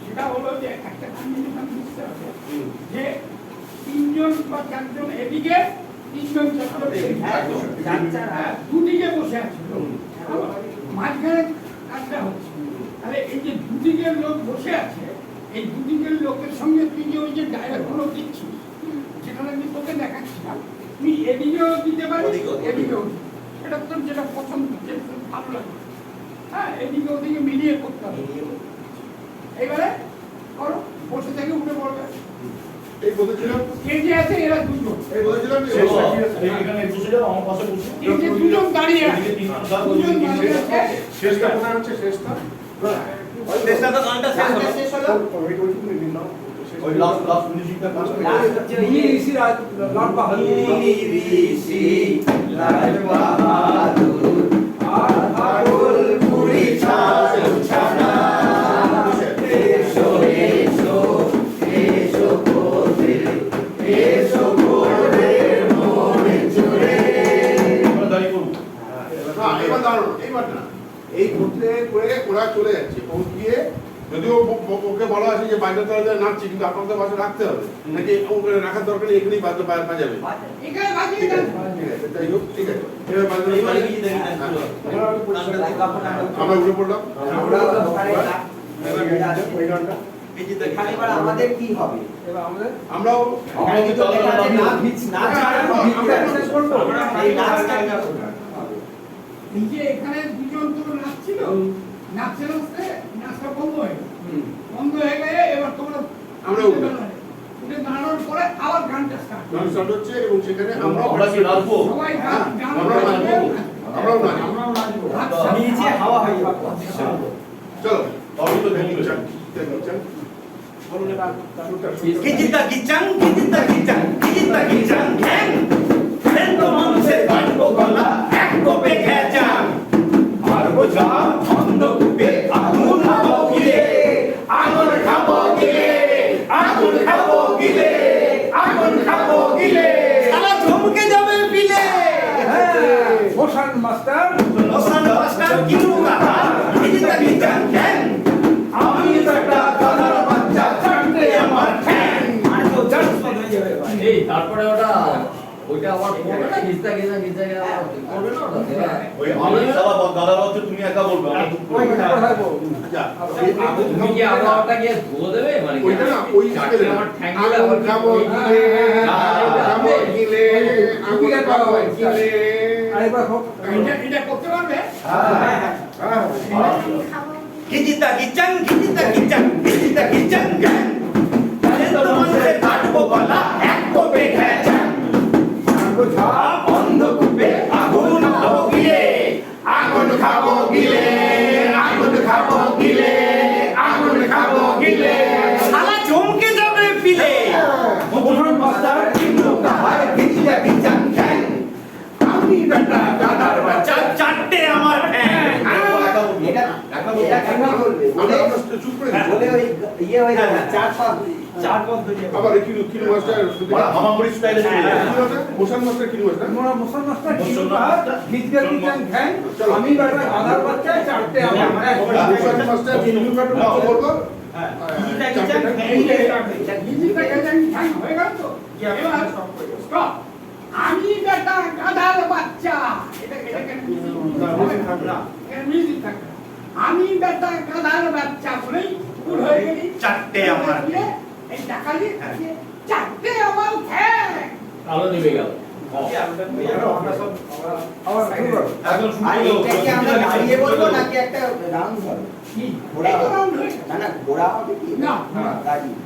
সেটা হলো যে একটা যে তিনজন বা চারজন এদিকে তিনজন। হ্যাঁ, দুদিকে বসে আছে। মাঝখানে কাজটা হচ্ছে। তাহলে এই যে দুদিকের লোক বসে আছে এই দুদিকের লোকের সঙ্গে তুই যে ওই যে ডায়লগগুলো দিচ্ছিস সেখানে আমি তোকে দেখাচ্ছিলাম? তুই এদিকেও দিতে পারিস এদিকেও দিতে। এটা তোর যেটা পছন্দ ভালো লাগে। হ্যাঁ এদিকে ওদিকে মিলিয়ে করতে হবে। এইবারে করো বসে থেকে উঠে পড়বে। এই বলেছিলাম। কে যে আছে এরা দুজন। এই বলেছিলাম যে শেষ ও- এই এখানে বসে যাও আমার পাশে বসে। কে যে দুজন দাঁড়িয়ে আছে। দুজন দাঁড়িয়ে শেষটা কোথায় হচ্ছে শেষটা শেষটা তো গানটা শেষ হলো। ওই লাস্ট লাস্ট মিউজিকটা মনে দাঁড়িয়ে না এবার দাঁড়ানো। এইবার না এই করতে করে ওরা চলে যাচ্ছে। গিয়ে যদিও ওকে বলা আছে যে বাইরে তলা দিয়ে নাচছে কিন্তু আপনাদের বাসে রাখতে হবে। নাকি ওকে রাখার দরকার নেই এখানেই বাজা বাজাবে? ঠিক আছে যাই হোক ঠিক আছে। আমরা উঠে পড়লাম। আমাদের কি হবে? আমরাও এখানে দুজন তো নাচছিল? নাচতে নাচতে নাচটা বন্ধ হয়ে বন্ধ হয়ে গেলে এবার তোমরা আমরা উঠবো। উঠে দাঁড়ানোর পরে আবার গানটা স্টার্ট গান স্টার্ট হচ্ছে এবং সেখানে আমরাও আমরা কি নাচবো। সবাই গান গান আমরাও নাচবো। আমরাও নাচবো। আচ্ছা। নিচে হাওয়া হয়ে চলো। তবে তো দেখি চান, চান, চান। কিচাং কিজিতা কিচাং কিজিতা কিচাং ঘ্যাং ঘ্যাং তো মানুষের কাটব গলা এক কোপে খেচাং এই তারপরে ওটা ওইটা আবার করবে না গিজা গিজা গিজা করবে না ওটা ওই আমি সারা দাদা হচ্ছে তুমি একা বলবে আমরা তো আচ্ছা, তুমি কি আবার ওটা গিয়ে ধুয়ে দেবে মানে কি? ওইটা না, ওই চারটে আমার ঠ্যাঙ্গুলো আবার খাব ওই- গিলে, খাব গিলে, আগুন খাব এটা এটা করতে পারবে কিজিতা কিচাং কিজিতা কিচাং কিজিতা কিচাং গ্যাং তাহলে ইয়ে হয়ে যাবে চার পাঁচ চার পদ্ধতি আবার এই কিলু কিলু মাস্টার মানে হামাগুড়ি স্টাইলে চলে কিলু যায় মাস্টার, মোশন মাস্টার কিলু মাস্টার আমি বেটা আধার বাচ্চা চারটে আমার মোশন মাস্টার কিলু মাস্টার কি বলব হ্যাঁ চারটে কিজিতা ঠ্যাং। কিচাং এই যে গিজিটা গেলেন ঠ্যাং হয়ে গেল তো এবার stop। আমি বেটা গাধার বাচ্চা এটা এটা কেন মিউজিক থাকবে না মিউজিক থাকবে আমি বেটা গাধার বাচ্চা বলেই হয়ে চারটে আমার। চারটে আমার আলো নিভে গেল। একদম শুরু আর করো। এটা কি আমরা দাঁড়িয়ে বলব নাকি একটা রাউন্ড হবে? কি? ঘোড়া এই তো হবে? round গেল। না না ঘোড়া হবে কি? না। দাঁড়িয়ে।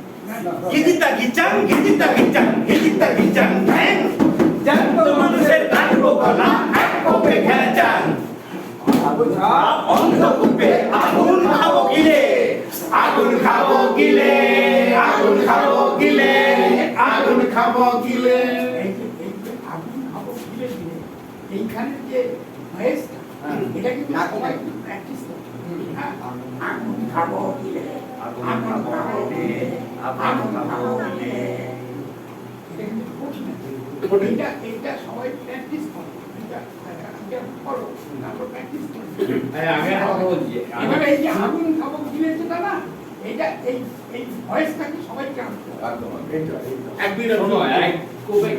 কিজিতা কিচাং কিজিতা কিচাং কিজিতা কিচাং ঠ্যাং জ্যান্ত মানুষের কাটবো গলা এক কোপে খেচাং অন্ধ কূপে আগুন খাব গিলে আগুন খাব গিলে আগুন খাব গিলে আগুন খাব গিলে। আগুন খাব গিলে এইখানে যে ভয়েসটা এটা প্র্যাকটিস হ্যাঁ, আগুন খাব গিলে আগুন আগুন খাব গিলে, আগুন খাব গিলে। এটা কিন্তু কঠিন এটা এটা সবাই প্র্যাকটিস করে। এটা করো তারপর প্র্যাকটিস হ্যাঁ, আমি একটা কথা বলছি। এবারে এই যে আগুন খাব এটা এই এই ভয়েসটাকে কোপে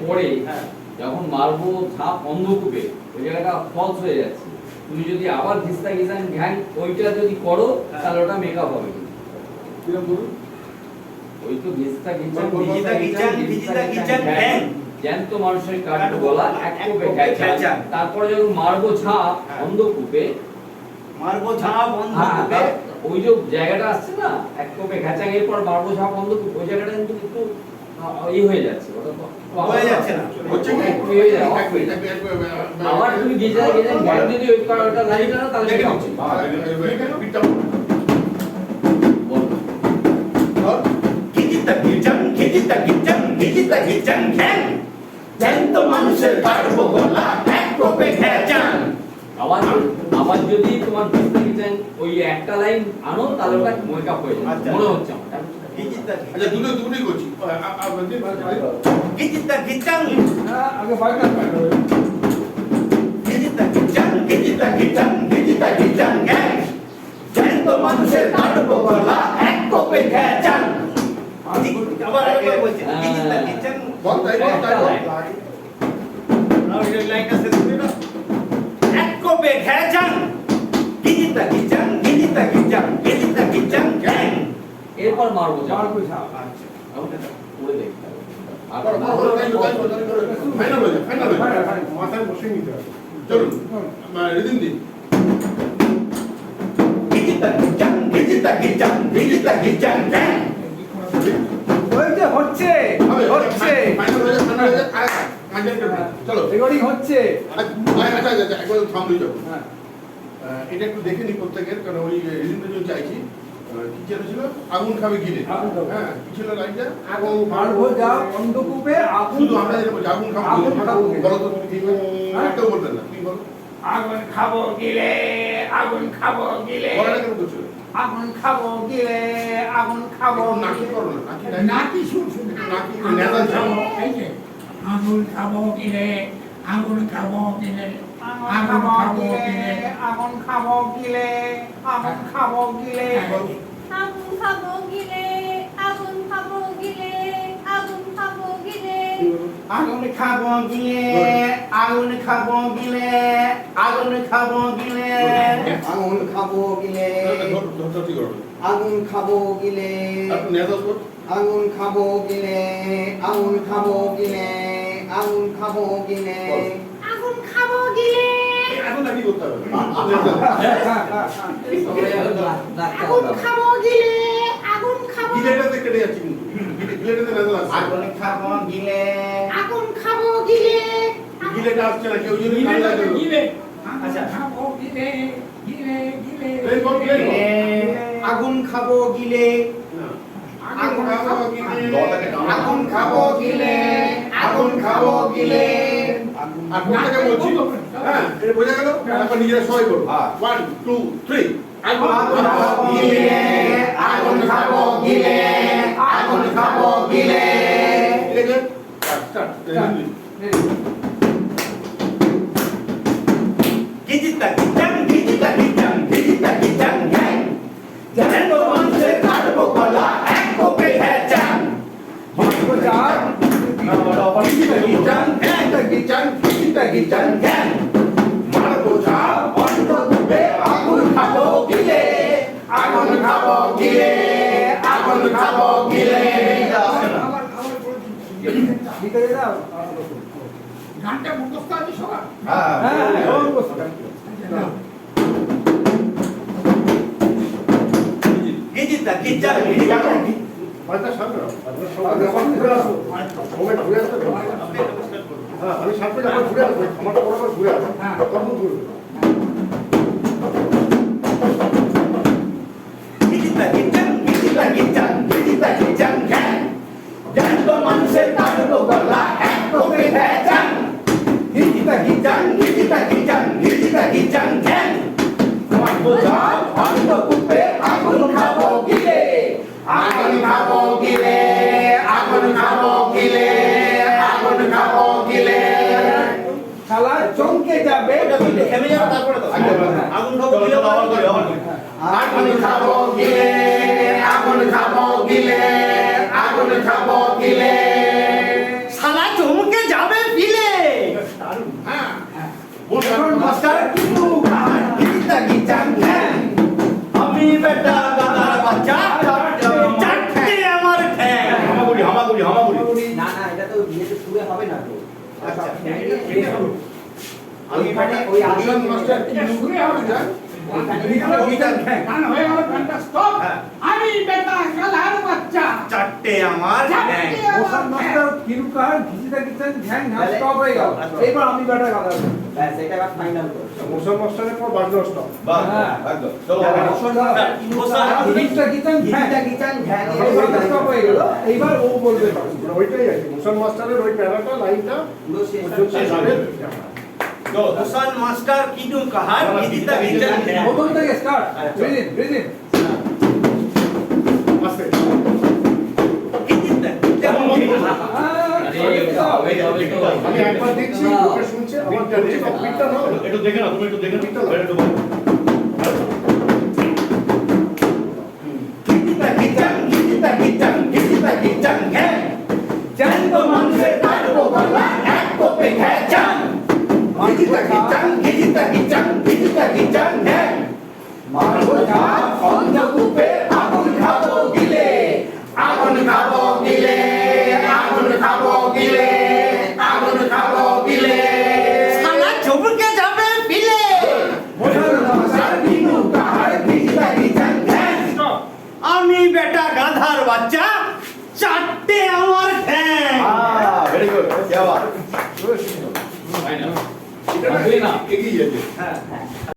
পরে হ্যাঁ। যখন মারবো ছাপ অন্ধকূপে ওই জায়গাটা ফলস হয়ে যাচ্ছে তুমি যদি আবার ঘিস্তা ঘিসান ঘ্যাং ওইটা যদি করো তাহলে ওটা মেকআপ হবে। বলুন? ওই তো ঘিস্তা ঘিচান ঘিজিতা ঘিচান, ঘিজিতা ঘিচান, ঘ্যাং। জ্যান্ত মানুষের কাঠ গলা এক কোপে কোপে খেচান। তারপরে যখন মারবো ছাপ হ্যাঁ। অন্ধকূপে মারবো বন্ধ হ্যাঁ, তার- ওই যে জায়গাটা আসছে না এক কোপে ঘ্যাচাং এর পর বারবো ঝাঁ বন্ধ ওই জায়গাটা কিন্তু একটু ই হয়ে যাচ্ছে মানুষের পারব গলা এক কোপে ঘ্যাচান আবার আবার যদি তোমার ডিসক্রিপশন ওই একটা লাইন আনো তাহলে ওটা মেক আপ হয়ে যাবে মনে হচ্ছে আমার আচ্ছা দুটো দুটোই করছি গিজিতা গিচাং আগে বাইকার গিজিতা গিচাং গিজিতা গিচাং গিজিতা গিচাং গ্যাং জয় তো মানুষের কাটব গলা এক কোপে গ্যাচাং আবার একবার বলছি গিজিতা গিচাং বল তাই বল তাই একবার মারবো মানে চলো। হচ্ছে। আচ্ছা, আচ্ছা, আচ্ছা, একবার এটা একটু দেখে নি প্রত্যেকের কারণ ওই রিদিনটার চাইছি। কি যেন ছিল আগুন খাবে গিলে হ্যাঁ কি ছিল লাইনটা আগুন মারবো যা অন্ধকূপে আগুন শুধু আমরা যেটা বলছি আগুন খাব আগুন গিলে। খাব বলো তো তুমি ঠিক একটাও বলবেন না তুমি বলো আগুন খাব গিলে আগুন খাব গিলে বলাটা কেন করছ আগুন খাব গিলে আগুন খাব নাকি করো না নাকি নাকি শুন শুন নাকি নেতা খাব, এই যে, আগুন খাব গিলে আগুন খাব গিলে আগুন খাব গিলে আগুন খাব গিলে আগুন খাব গিলে আগুন খাব গিলে আগুন খাব গিলে আগুন খাব গিলে আগুন খাব গিলে আগুন খাব গিলে আগুন খাব গিলে আগুন খাব গিলে খাব খাব আগুন খাব গিলে আগুন খাব গিলে এখন নাকি করতে হবে? এখন নাচ- নাচতে আগুন খাব গিলে আগুন খাব। গিলেটাতে কেটে যাচ্ছে কিন্তু। গিলেটাতে আসছে আগুন খাব গিলে। আগুন খাব গিলে। গিলেটা আসছে না কেউ যদি গিলে গিলে। আচ্ছা। খাব গিলে গিলে গিলে। আগুন খাব গিলে। আগুন খাব গিলে। আগুন খাব গিলে। আগুন খাব গিলে। আর কোনটাকে বলছি। হ্যাঁ এটা বোঝা গেল? এখন নিজেরা সবাই করো ওয়ান টু থ্রি আগুন খাব গিলে। আগুন খাব গিলে। আগুন খাব গিলে। ঠিক আছে স্টার্ট গানটা মুখস্থ আছে সবার? হ্যাঁ। মানুষের তার চমকে যাবে আগুন খাব গিলে আমি ওই আগে ভূষণ মাস্টার কি শুনে হবে না। গান গেল গানটা stop। আমি বেটা কালার বাচ্চা চারটে আমার ঠ্যাং মাস্টার কিরুকার ঘিচিতা গিচান ঘ্যাং ঘ্যাং স্টপ হয়ে গেল এবার আমি ব্যাটা গাদা ব্যাস এটা এবার ফাইনাল মোশন মাস্টারের পর বাজলো স্টপ বাহ। একদম চলো ঘিচিতা গিচান ঘ্যাং গিটা গিচান ঘ্যাং স্টপ হয়ে গেল। এইবার ও বলবে ওইটাই আছে। মোশন মাস্টারের ওই প্যারাটা লাইনটা পুরো শেষ শেষ হবে হোসান মাস্টার কিডু কাহার? গিতা গিচাং ঠ্যাং প্রথম থেকে start start. Breathe in, breathe in. তো আমি একবার দেখছি শুনছে আমার একটু দেখে না তুমি একটু দেখে না